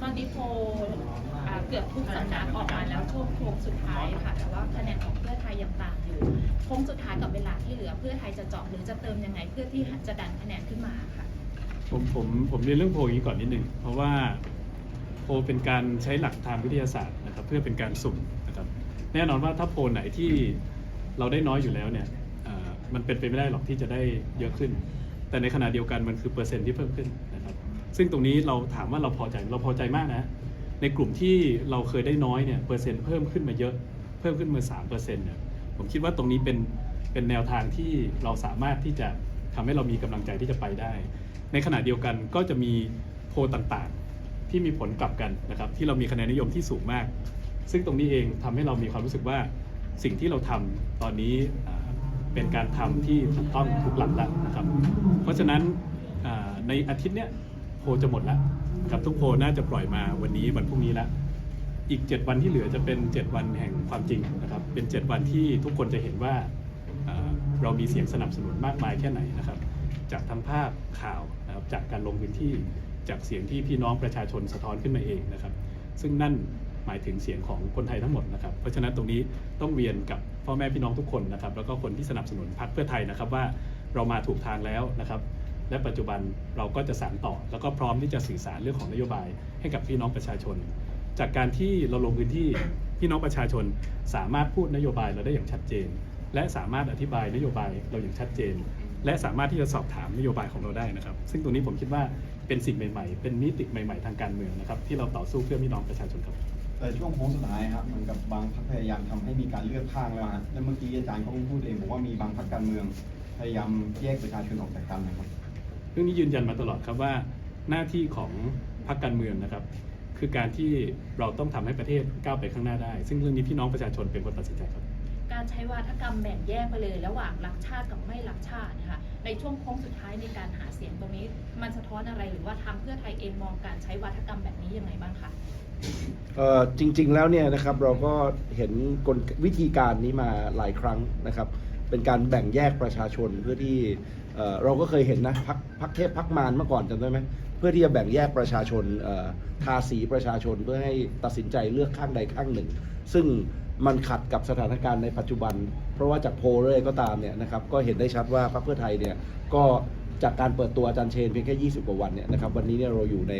ตอนนี้โพลอ่าเกือบทุกสำนักออกมาแล้วช่วงโค้งสุดท้ายค่ะ แต่ว่าคะแนนของเพื่อไทยยังต่างอยู่โค้งสุดท้ายกับเวลาที่เหลือเพื่อไทยจะเจาะหรือจะเติมยังไงเพื่อที่จะดันคะแนนขึ้นมาค่ะ ผมผมผมเรียนเรื่องโพลอย่างนี้ก่อนนิดนึงเพราะว่าโพลเป็นการใช้หลักทางวิทยาศาสตร์นะครับเพื่อเป็นการสุ่มนะครับแน่นอนว่าถ้าโพลไหนที่เราได้น้อยอยู่แล้วเนี่ยมันเป็นไปไม่ได้หรอกที่จะได้เยอะขึ้น แต่ในขณะเดียวกันมันคือเปอร์เซ็นต์ที่เพิ่มขึ้นนะครับ ซึ่งตรงนี้เราถามว่าเราพอใจเราพอใจมากนะ ในกลุ่มที่เราเคยได้น้อยเนี่ยเปอร์เซ็นต์เพิ่มขึ้นมาเยอะ เพิ่มขึ้นมา3เปอร์เซ็นต์เนี่ยผมคิดว่าตรงนี้เป็นเป็นแนวทางที่เราสามารถที่จะทำให้เรามีกำลังใจที่จะไปได้ ในขณะเดียวกันก็จะมีโพลต่างๆ ที่มีผลกลับกันนะครับที่เรามีคะแนนนิยมที่สูงมาก ซึ่งตรงนี้เองทำให้เรามีความรู้สึกว่าสิ่งที่เราทำตอนนี้เป็นการทำที่ถูกต้องถูกหลักแล้วนะครับ เพราะฉะนั้นในอาทิตย์เนี้ย โพลจะหมดแล้วครับทุกโพลน่าจะปล่อยมาวันนี้วันพรุ่งนี้แล้วอีก 7 วันที่เหลือจะเป็น 7 วันแห่งความจริงนะครับเป็น 7 วันที่ทุกคนจะเห็นว่าเอ่อเรามีเสียงสนับสนุนมากมายแค่ไหนนะครับ จากทั้งภาพข่าวนะครับจากการลงพื้นที่จากเสียงที่พี่น้องประชาชนสะท้อนขึ้นมาเองนะครับ ซึ่งนั่นหมายถึงเสียงของคนไทยทั้งหมดนะครับ เพราะฉะนั้นตรงนี้ต้องเวียนกับพ่อแม่พี่น้องทุกคนนะครับ แล้วก็คนที่สนับสนุนพรรคเพื่อไทยนะครับว่าเรามาถูกทางแล้วนะครับ และปัจจุบันเราก็จะสานต่อ แล้วก็พร้อมที่จะสื่อสารเรื่องของนโยบายให้กับพี่น้องประชาชน จากการที่เราลงพื้นที่พี่น้องประชาชนสามารถพูดนโยบายเราได้อย่างชัดเจน และสามารถอธิบายนโยบายเราอย่างชัดเจน และสามารถที่จะสอบถามนโยบายของเราได้นะครับ ซึ่งตรงนี้ผมคิดว่าเป็นสิ่งใหม่ ๆ เป็นมิติใหม่ ๆ ทางการเมืองนะครับที่เราต่อสู้เพื่อพี่น้องประชาชนครับแต่ช่วงโค้งสุดท้ายครับเหมือนกับบางพรรคพยายามทำให้มีการเลือกข้างแล้วฮะและเมื่อกี้อาจารย์เขาพูดเองบอกว่ามีบางพรรคการเมืองพยายามแยกประชาชนออกจากกันนะครับ เรื่องนี้ยืนยันมาตลอดครับว่าหน้าที่ของพรรคการเมืองนะครับ คือการที่เราต้องทำให้ประเทศก้าวไปข้างหน้าได้ ซึ่งเรื่องนี้พี่น้องประชาชนเป็นคนตัดสินใจครับ การใช้วาทกรรมแบ่งแยกไปเลย ระหว่างรักชาติกับไม่รักชาตินะคะในช่วงโค้งสุดท้ายในการหาเสียงตรงนี้ มันสะท้อนอะไรหรือว่าทางเพื่อไทยเองมองการใช้วาทกรรมแบบนี้ยังไงบ้างคะเอ่อจริงๆแล้วเนี่ยนะครับเราก็เห็นกลวิธีการนี้มาหลายครั้งนะครับ เป็นการแบ่งแยกประชาชนเพื่อที่เเราก็เคยเห็นนะพักพักเทพพักมารเมื่อก่อนจำได้ไหมเพื่อที่จะแบ่งแยกประชาชนทาสีประชาชนเพื่อให้ตัดสินใจเลือกข้างใดข้างหนึ่ง ซึ่งมันขัดกับสถานการณ์ในปัจจุบัน เพราะว่าจากโพลเลยก็ตามเนี่ยนะครับก็เห็นได้ชัดว่าพรรคเพื่อไทยเนี่ยก็ จากการเปิดตัวอาจารย์เชนเพียงแค่ 20 กว่าวันเนี่ยนะครับวันนี้เนี่ยเราอยู่ใน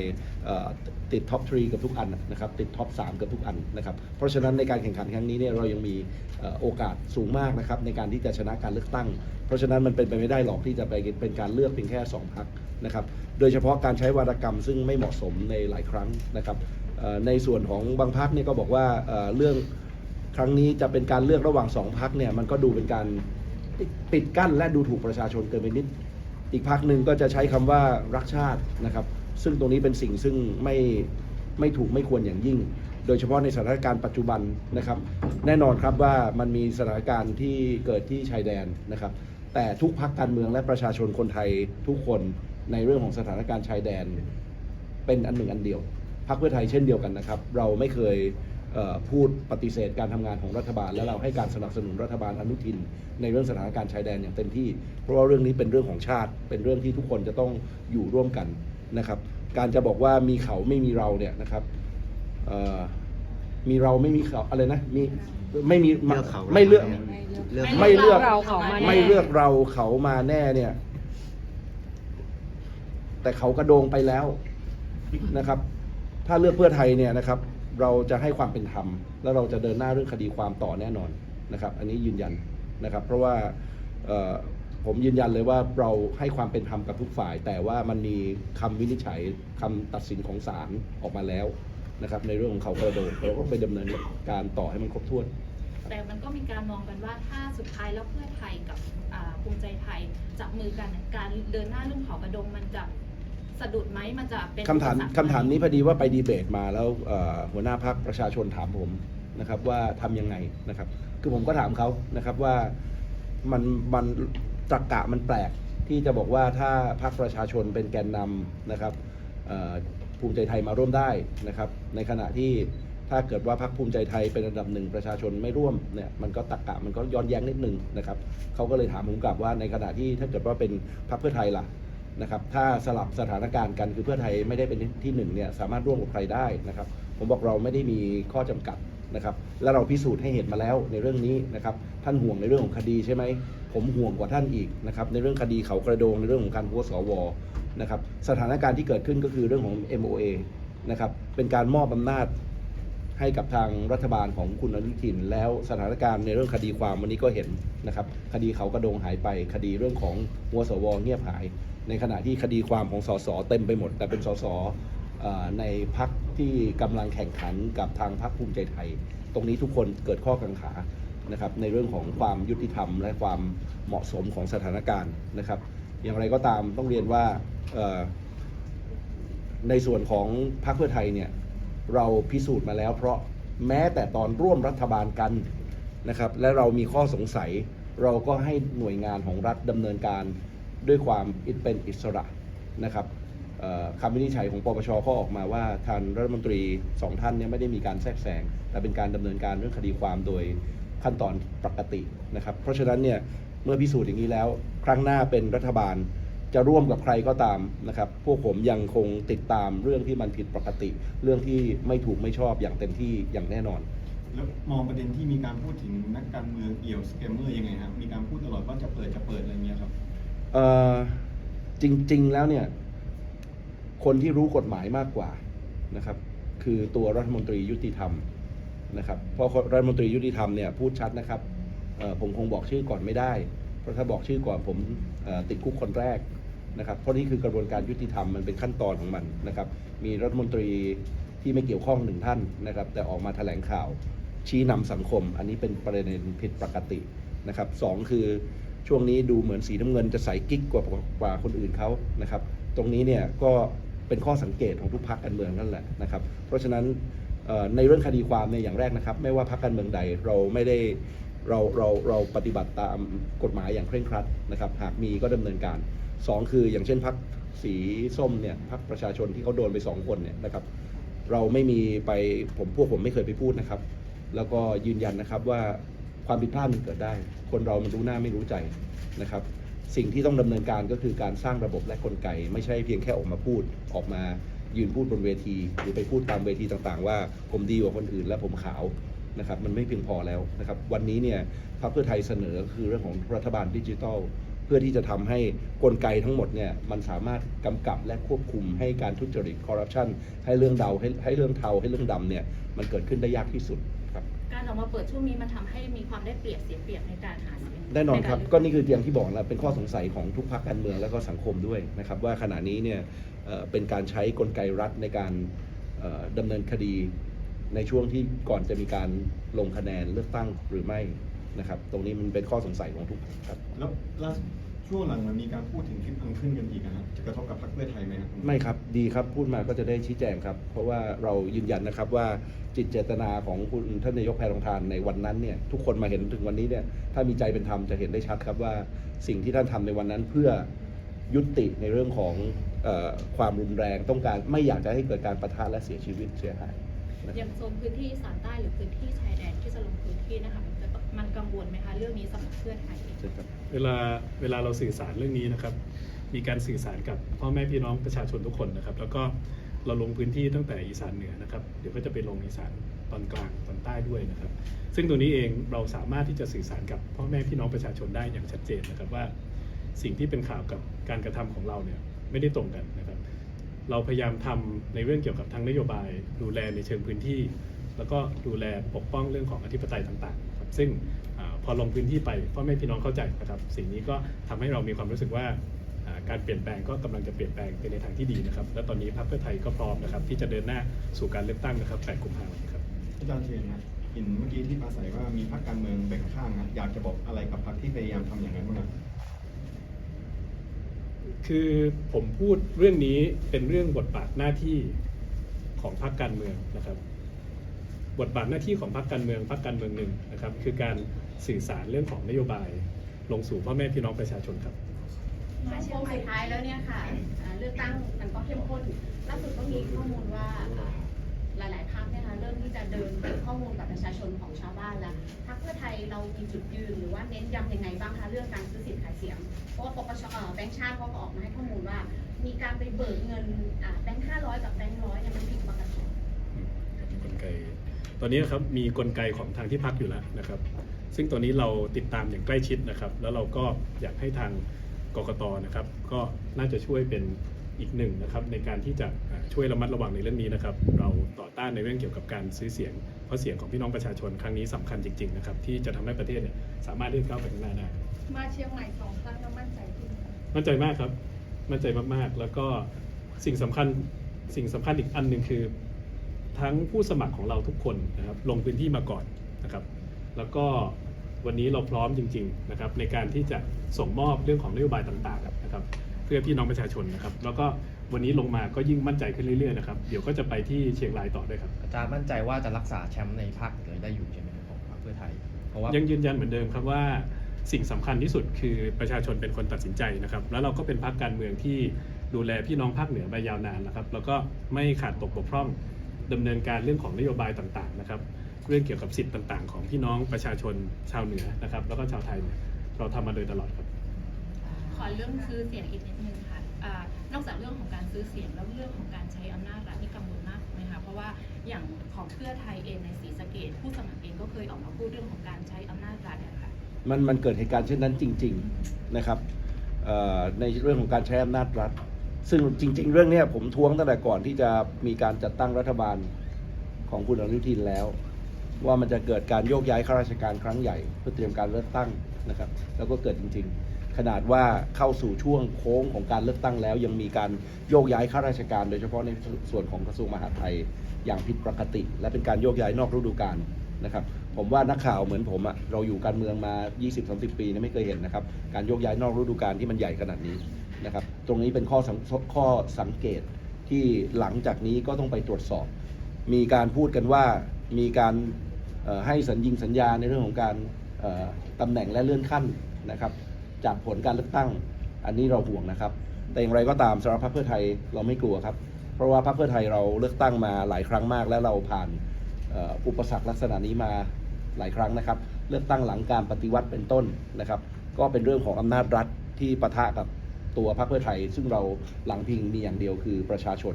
ติดท็อปทรีกับทุกอันนะครับติดท็อป3กับทุกอันนะครับเพราะฉะนั้นในการแข่งขันครั้งนี้เนี่ยเรายังมีโอกาสสูงมากนะครับในการที่จะชนะการเลือกตั้ง เพราะฉะนั้นมันเป็นไปไม่ได้หรอกที่จะไปเป็นการเลือกเพียงแค่2พรรคนะครับโดยเฉพาะการใช้วาทกรรมซึ่งไม่เหมาะสมในหลายครั้งนะครับในส่วนของบางพรรคเนี่ยก็บอกว่าเรื่องครั้งนี้จะเป็นการเลือกระหว่างสองพักเนี่ยมันก็ดูเป็นการปิดกั้นและดูถูกประชาชนเกินไปนิด อีกพักหนึ่งก็จะใช้คำว่ารักชาตินะครับ ซึ่งตรงนี้เป็นสิ่งซึ่งไม่ไม่ถูกไม่ควรอย่างยิ่ง โดยเฉพาะในสถานการณ์ปัจจุบันนะครับ แน่นอนครับว่ามันมีสถานการณ์ที่เกิดที่ชายแดนนะครับ แต่ทุกพักการเมืองและประชาชนคนไทยทุกคนในเรื่องของสถานการณ์ชายแดน เป็นอันหนึ่งอันเดียวพรรคเพื่อไทยเช่นเดียวกันนะครับ เราไม่เคย พูดปฏิเสธการทำงานของรัฐบาล และเราให้การสนับสนุนรัฐบาลอนุทิน ในเรื่องสถานการณ์ชายแดนอย่างเต็มที่ เพราะว่าเรื่องนี้เป็นเรื่องของชาติ เป็นเรื่องที่ทุกคนจะต้องอยู่ร่วมกันนะครับ การจะบอกว่ามีเขาไม่มีเราเนี่ยนะครับมีเราไม่มีเขาอะไรนะมีไม่มีเลือกเขาไม่เลือกไม่เลือกเขาเราเขามาแน่ไม่เลือกเราเขามาแน่เนี่ย แต่เขากระโดงไปแล้วนะครับ ถ้าเลือกเพื่อไทยเนี่ยนะครับ เราจะให้ความเป็นธรรม แล้วเราจะเดินหน้าเรื่องคดีความต่อแน่นอนนะครับ อันนี้ยืนยันนะครับ เพราะว่าผมยืนยันเลยว่าเราให้ความเป็นธรรมกับทุกฝ่าย แต่ว่ามันมีคำวินิจฉัยคำตัดสินของศาลออกมาแล้วนะครับ ในเรื่องของเขากระโดงเราก็ไปดำเนินการต่อให้มันครบถ้วน แต่มันก็มีการมองกันว่าถ้าสุดท้ายแล้วเพื่อไทยกับภูมิใจไทยจับมือกันการเดินหน้าเรื่องเขากระดงมันจะ สะดุดไหมมันจะเป็นคำถามอุปสรรคำถามนี้พอดีว่าไปดีเบตมาแล้วเอ่อหัวหน้าพักประชาชนถามผมนะครับว่าทำยังไงนะครับ คือผมก็ถามเขานะครับว่ามันมันตรกกะมันแปลกที่จะบอกว่าถ้าพักประชาชนเป็นแกนนำนะครับเอ่อภูมิใจไทยมาร่วมได้นะครับ ในขณะที่ถ้าเกิดว่าพักภูมิใจไทยเป็นอันดับหนึ่งประชาชนไม่ร่วมเนี่ยมันก็ตรกกะมันก็ย้อนแย้งนิดนึงนะครับเขาก็เลยถามผมกลับว่าในขณะที่ถ้าเกิดว่าเป็นพักเพื่อไทยล่ะ นะครับถ้าสลับสถานการณ์กันคือเพื่อไทยไม่ได้เป็นที่หนึ่งเนี่ยสามารถร่วมกับใครได้นะครับ ผมบอกเราไม่ได้มีข้อจำกัดนะครับ และเราพิสูจน์ให้เห็นมาแล้วในเรื่องนี้นะครับ ท่านห่วงในเรื่องของคดีใช่ไหมผมห่วงกว่าท่านอีกนะครับ ในเรื่องคดีเขากระโดงในเรื่องของการหัวสวนะครับ สถานการณ์ที่เกิดขึ้นก็คือเรื่องของ MOA นะครับ เป็นการมอบอำนาจให้กับทางรัฐบาลของคุณอนุทิน แล้วสถานการณ์ในเรื่องคดีความวันนี้ก็เห็นนะครับ คดีเขากระโดงหายไป คดีเรื่องของหัวสวเงียบหาย ในขณะที่คดีความของสสเต็มไปหมด แต่เป็นสสในพักที่กำลังแข่งขันกับทางพักภูมิใจไทย ตรงนี้ทุกคนเกิดข้อกังขานะครับในเรื่องของความยุติธรรม และความเหมาะสมของสถานการณ์นะครับ อย่างไรก็ตามต้องเรียนว่าในส่วนของพรรคเพื่อไทยเนี่ยเราพิสูจน์มาแล้ว เพราะแม้แต่ตอนร่วมรัฐบาลกันนะครับ และเรามีข้อสงสัย เราก็ให้หน่วยงานของรัฐดำเนินการ ด้วยความอิเป็นอิสระนะครับคำวินิจฉัยของปปชก็ออกมาว่าท่านรัฐมนตรีสองท่านเนี่ยไม่ได้มีการแทรกแซงแต่เป็นการดำเนินการเรื่องคดีความโดยขั้นตอนปกตินะครับ เพราะฉะนั้นเนี่ยเมื่อพิสูจน์อย่างนี้แล้ว ครั้งหน้าเป็นรัฐบาลจะร่วมกับใครก็ตามนะครับ พวกผมยังคงติดตามเรื่องที่มันผิดปกติ เรื่องที่ไม่ถูกไม่ชอบอย่างเต็มที่อย่างแน่นอน แล้วมองประเด็นที่มีการพูดถึงนักการเมืองเอี่ยวสแกมเมอร์ยังไงครับมีการพูดตลอดว่าจะเปิดจะเปิดอะไรเงี้ยครับ จริง ๆ แล้วเนี่ย คนที่รู้กฎหมายมากกว่านะครับ คือตัวรัฐมนตรียุติธรรมนะครับเพราะรัฐมนตรียุติธรรมเนี่ยพูดชัดนะครับผมคงบอกชื่อก่อนไม่ได้ เพราะถ้าบอกชื่อก่อนผมติดคุกคนแรกนะครับ เพราะนี่คือกระบวนการยุติธรรมมันเป็นขั้นตอนของมันนะครับ มีรัฐมนตรีที่ไม่เกี่ยวข้องหนึ่งท่านนะครับ แต่ออกมาแถลงข่าวชี้นำสังคม อันนี้เป็นประเด็นผิดปกตินะครับสองคือ ช่วงนี้ดูเหมือนสีน้ำเงินจะใสกิ๊กกว่ากว่าคนอื่นเขานะครับ ตรงนี้เนี่ยก็เป็นข้อสังเกตของทุกพรรคการเมืองนั่นแหละนะครับ เพราะฉะนั้นในเรื่องคดีความเนี่ยอย่างแรกนะครับ ไม่ว่าพรรคการเมืองใดเราไม่ได้เราเราเราปฏิบัติตามกฎหมายอย่างเคร่งครัดนะครับ หากมีก็ดำเนินการสองคืออย่างเช่นพรรคสีส้มเนี่ยพรรคประชาชนที่เขาโดนไปสองคนเนี่ยนะครับ เราไม่มีไปผมพวกผมไม่เคยไปพูดนะครับ แล้วก็ยืนยันนะครับว่า ความผิดพลาดมันเกิดได้ คนเรามันรู้หน้าไม่รู้ใจนะครับ สิ่งที่ต้องดำเนินการก็คือการสร้างระบบและกลไก ไม่ใช่เพียงแค่ออกมาพูดออกมายืนพูดบนเวที หรือไปพูดตามเวทีต่างๆ ว่าผมดีกว่าคนอื่นและผมขาวนะครับมันไม่เพียงพอแล้วนะครับ วันนี้เนี่ยพรรคเพื่อไทยเสนอคือเรื่องของรัฐบาลดิจิทัล เพื่อที่จะทำให้กลไกทั้งหมดเนี่ยมันสามารถกำกับและควบคุมให้การทุจริตคอร์รัปชันให้เรื่องเดาให้ให้เรื่องเทาให้เรื่องดำเนี่ยมันเกิดขึ้นได้ยากที่สุด ครับการออกมาเปิดช่วงนี้มันทำให้มีความได้เปรียบเสียเปรียบในการหาเสียงแน่นอนครับใาก็นี่คืออย่างที่บอกแล้วเป็นข้อสงสัยของทุกพรรคการเมืองแล้วก็สังคมด้วยนะครับว่าขณะนี้เนี่ยเอ่อเป็นการใช้กลไกรัฐในการเอ่อดำเนินคดีในช่วงที่ก่อนจะมีการลงคะแนนเลือกตั้งหรือไม่นะครับ ตรงนี้มันเป็นข้อสงสัยของทุกพรรคครับ แล้วล่าสุด ช่วงหลังมันมีการพูดถึงคลิปอังขึ้นกันอีกนะครับจะกระทบกับพรรคเพื่อไทยไหมครับไม่ครับดีครับพูดมาก็จะได้ชี้แจงครับ เพราะว่าเรายืนยันนะครับว่าจิตเจตนาของคุณท่านนายกแพรองทานในวันนั้นเนี่ยทุกคนมาเห็นถึงวันนี้เนี่ยถ้ามีใจเป็นธรรมจะเห็นได้ชัดครับว่าสิ่งที่ท่านทำในวันนั้นเพื่อยุติในเรื่องของเออความรุนแรงต้องการไม่อยากจะให้เกิดการประทะและเสียชีวิตเสียหายนะครับอย่างโซนพื้นที่อีสานใต้หรือพื้นที่ชายแดนที่จะลงพื้นที่นะคะ มันกังวลไหมคะเรื่องนี้สำหรับเพื่อไทยเชิญครับเวลาเวลาเราสื่อสารเรื่องนี้นะครับ มีการสื่อสารกับพ่อแม่พี่น้องประชาชนทุกคนนะครับ แล้วก็เราลงพื้นที่ตั้งแต่อีสานเหนือนะครับ เดี๋ยวก็จะไปลงอีสานตอนกลางตอนใต้ด้วยนะครับ ซึ่งตัวนี้เองเราสามารถที่จะสื่อสารกับพ่อแม่พี่น้องประชาชนได้อย่างชัดเจนนะครับว่า สิ่งที่เป็นข่าวกับการกระทำของเราเนี่ยไม่ได้ตรงกันนะครับ เราพยายามทำในเรื่องเกี่ยวกับทางนโยบาย ดูแลในเชิงพื้นที่ แล้วก็ดูแลปกป้องเรื่องของอธิปไตยต่างๆ ซึ่งอาพอลงพื้นที่ไปพ่อแม่พี่น้องเข้าใจนะครับสิ่งนี้ก็ทำให้เรามีความรู้สึกว่าอ่าการเปลี่ยนแปลงก็กำลังจะเปลี่ยนแปลงไปในทางที่ดีนะครับ และตอนนี้พรรคเพื่อไทยก็พร้อมนะครับที่จะเดินหน้าสู่การเลือกตั้งนะครับ 8 กุมภาพันธ์ครับอาจารย์เชนนะเห็นเมื่อกี้ที่ปราศัยว่ามีพรรคการเมืองแบ่งข้างนะอยากจะบอกอะไรกับพรรคที่พยายามทำอย่างนั้นบ้างครับคือผมพูดเรื่องนี้เป็นเรื่องบทบาทหน้าที่ของพรรคการเมืองนะครับ บทบาทหน้าที่ของพรรคการเมืองพรรคการเมืองหนึ่งนะครับคือการสื่อสารเรื่องของนโยบายลงสู่พ่อแม่พี่น้องประชาชนครับมาช่วงสุดท้ายแล้วเนี่ยค่ะอ่าเลือกตั้งมันก็เข้มข้นล่าสุดก็มีข้อมูลว่าอ่าหลายๆพรรคเนี่ยนะคะเริ่มที่จะเดินเข้าข้อมูลกับประชาชนของชาวบ้านแล้วพรรคเพื่อไทยเรามีจุดยืนหรือว่าเน้นย้ำยังไงบ้างคะเรื่องการซื้อสิทธิ์ขายเสียง เพราะว่าปปชเอ่อแบงค์ชาติเขาก็ออกมาให้ข้อมูลว่า มีการไปเบิกเงินอ่าแบงค์ห้าร้อยกับแบงค์ร้อยเนี่ยมันผิดปกติกลไก ตอนนี้ครับมีกลไกของทางที่พักอยู่แล้วนะครับ ซึ่งตัวนี้เราติดตามอย่างใกล้ชิดนะครับ แล้วเราก็อยากให้ทางกกตนะครับ ก็น่าจะช่วยเป็นอีกหนึ่งนะครับในการที่จะอ่าช่วยระมัดระวังในเรื่องนี้นะครับ เราต่อต้านในเรื่องเกี่ยวกับการซื้อเสียง เพราะเสียงของพี่น้องประชาชนครั้งนี้สำคัญจริงๆนะครับที่จะทำให้ประเทศเนี่ยสามารถเดินก้าวไปข้างหน้าได้มาเชียงใหม่สองครั้งแล้วมั่นใจขึ้นไหมมั่นใจมากครับ มั่นใจมากๆ แล้วก็สิ่งสำคัญสิ่งสำคัญอีกอันหนึ่งคือ ทั้งผู้สมัครของเราทุกคนนะครับลงพื้นที่มาก่อนนะครับ แล้วก็วันนี้เราพร้อมจริงๆนะครับในการที่จะส่งมอบเรื่องของนโยบายต่างๆนะครับเพื่อพี่น้องประชาชนนะครับ แล้วก็วันนี้ลงมาก็ยิ่งมั่นใจขึ้นเรื่อยๆนะครับเดี๋ยวก็จะไปที่เชียงรายต่อด้วยครับอาจารย์มั่นใจว่าจะรักษาแชมป์ในภาคเหนือได้อยู่ใช่ไหมครับของพรรคเพื่อไทยเพราะว่ายังยืนยันเหมือนเดิมครับว่าสิ่งสำคัญที่สุดคือประชาชนเป็นคนตัดสินใจนะครับ แล้วเราก็เป็นพรรคการเมืองที่ดูแลพี่น้องภาคเหนือมายาวนานนะครับ แล้วก็ไม่ขาดตกบกพร่อง ดำเนินการเรื่องของนโยบายต่างๆนะครับ เรื่องเกี่ยวกับสิทธิ์ต่างๆ ของพี่น้องประชาชนชาวเหนือนะครับ แล้วก็ชาวไทยเนี่ยเราทำมาโดยตลอดครับ ขอเรื่องซื้อเสียงอีกนิดนึงค่ะอานอกจากเรื่องของการซื้อเสียงแล้วเรื่องของการใช้อำนาจรัฐนี่กังวลมากไหมคะเพราะว่าอย่างของเพื่อไทยเองในศรีสะเกดผู้สมัครเองก็เคยออกมาพูดเรื่องของการใช้อำนาจรัฐอะค่ะมันมันเกิดเหตุการณ์เช่นนั้นจริง ๆนะครับเอ่อในเรื่องของการใช้อำนาจรัฐ ซึ่งจริง ๆ เรื่องนี้ผมท้วงตั้งแต่ก่อนที่จะมีการจัดตั้งรัฐบาลของคุณอนุทินแล้ว ว่ามันจะเกิดการโยกย้ายข้าราชการครั้งใหญ่ เพื่อเตรียมการเลือกตั้งนะครับ แล้วก็เกิดจริง ๆ ขนาดว่าเข้าสู่ช่วงโค้งของการเลือกตั้งแล้ว ยังมีการโยกย้ายข้าราชการ โดยเฉพาะในส่วนของกระทรวงมหาดไทยอย่างผิดปกติ และเป็นการโยกย้ายนอกฤดูกาลนะครับผมว่านักข่าวเหมือนผมอะเราอยู่การเมืองมา 20-30 ปีนี่ไม่เคยเห็นนะครับ การโยกย้ายนอกฤดูกาลที่มันใหญ่ขนาดนี้ นะครับ ตรงนี้เป็นข้อสังข้อสังเกตที่หลังจากนี้ก็ต้องไปตรวจสอบ มีการพูดกันว่ามีการให้สัญญิงสัญญาในเรื่องของการตำแหน่งและเลื่อนขั้นนะครับ จากผลการเลือกตั้งอันนี้เราห่วงนะครับ แต่อย่างไรก็ตามสำหรับพรรคเพื่อไทยเราไม่กลัวครับ เพราะว่าพรรคเพื่อไทยเราเลือกตั้งมาหลายครั้งมาก และเราผ่านอุปสรรคลักษณะนี้มาหลายครั้งนะครับ เลือกตั้งหลังการปฏิวัติเป็นต้นนะครับ ก็เป็นเรื่องของอำนาจรัฐที่ปะทะกับ ตัวพรรคเพื่อไทย ซึ่งเราหลังพิงมีอย่างเดียวคือประชาชน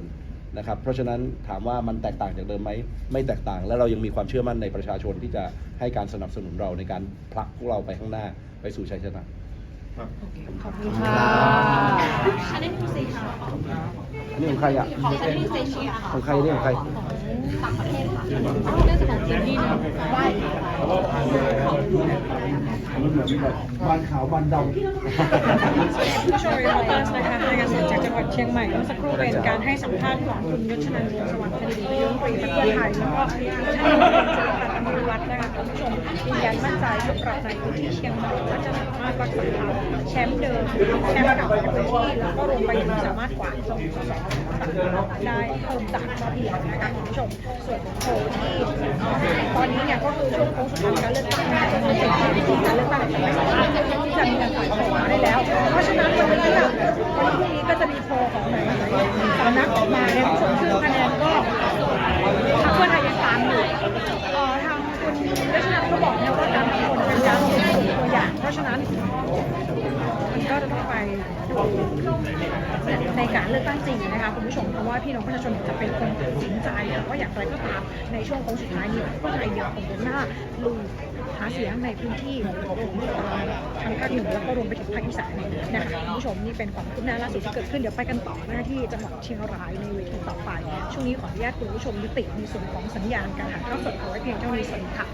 นะครับเพราะฉะนั้นถามว่ามันแตกต่างจากเดิมไหมไม่แตกต่าง และเรายังมีความเชื่อมั่นในประชาชนที่จะให้การสนับสนุนเราในการผลักพวกเราไปข้างหน้าไปสู่ชัยชนะ ขอบคุณค่ะอันนี้คือสีขาวอันนี้ของใครอะ ของฉันนี่เซเชียค่ะ ของใครเนี่ยของใคร ต่างประเทศค่ะอ๋อน่าจะของจีนนี่นะได้ค่ะบานขาวบานดผู้ชมรีพอร์เตอร์นะคะรายงานสดจากจังหวัดเชียงใหม่เมื่อสักครู่เป็นการให้สัมภาษณ์ของคุณยศนันท์วงศ์สวัสดิ์คดีนายกรัฐมนตรีพรรคเพื่อไทยแล้วก็ท่าน นายกเจริญรัตนวิวัฒน์นะคะคุณผู้ชมยืนยันมั่นใจสำหรับในพื้นที่เชียงใหม่ว่าจะสามารถรักษาแชมป์เดิมแชมป์เก่าของพื้นที่แล้วก็รวมไปถึงสามารถกวาดสองสองได้เพิ่มจากรอบที่แล้วนะคะคุณผู้ชมส่วนของโพที่ตอนนี้เนี่ยก็คือช่วงโค้งสุดท้ายการเลือกตั้งนะคะก็คือสิ่งที่การเลือกตั้งจะไม่สามารถที่จะมีการปล่อยออกมาได้แล้ว เพราะฉะนั้นวันนี้เนี่ยวันพรุ่งนี้ก็จะมีโพลของหลายๆสำนักออกมาเนี่ยคุณผู้ชมซึ่งคะแนนก็พรรคเพื่อไทยยังตามอยู่ เพรางคุณรัชนันท์ก็บอกนะว่าการทำผลเป็นการตัวอย่าง เพราะฉะนั้น มันก็จะต้องไปดูในการเลือกตั้งจริงนะคะคุณผู้ชมเพราะว่าพี่น้องประชาชนจะเป็นคนตัดสินใจว่าอย่างไรก็ตามในช่วงโค้งสุดท้ายนี้เพื่อไทยยังคงเดินหน้าลุย หาเสียงในพื้นที่ทางภาคเหนือแล้วก็รวมไปถึงภาคอีสานนะคะคุณผู้ชมนี่เป็นความคืบหน้าล่าสุดที่เกิดขึ้นเดี๋ยวไปกันต่อหน้าที่จังหวัดเชียงรายในเวทีต่อไป ช่วงนี้ขออนุญาตคุณผู้ชมยุติในส่วนของสัญญาณการถ่ายทอดสดเอาไว้เพียงเท่านี้สวัสดีค่ะ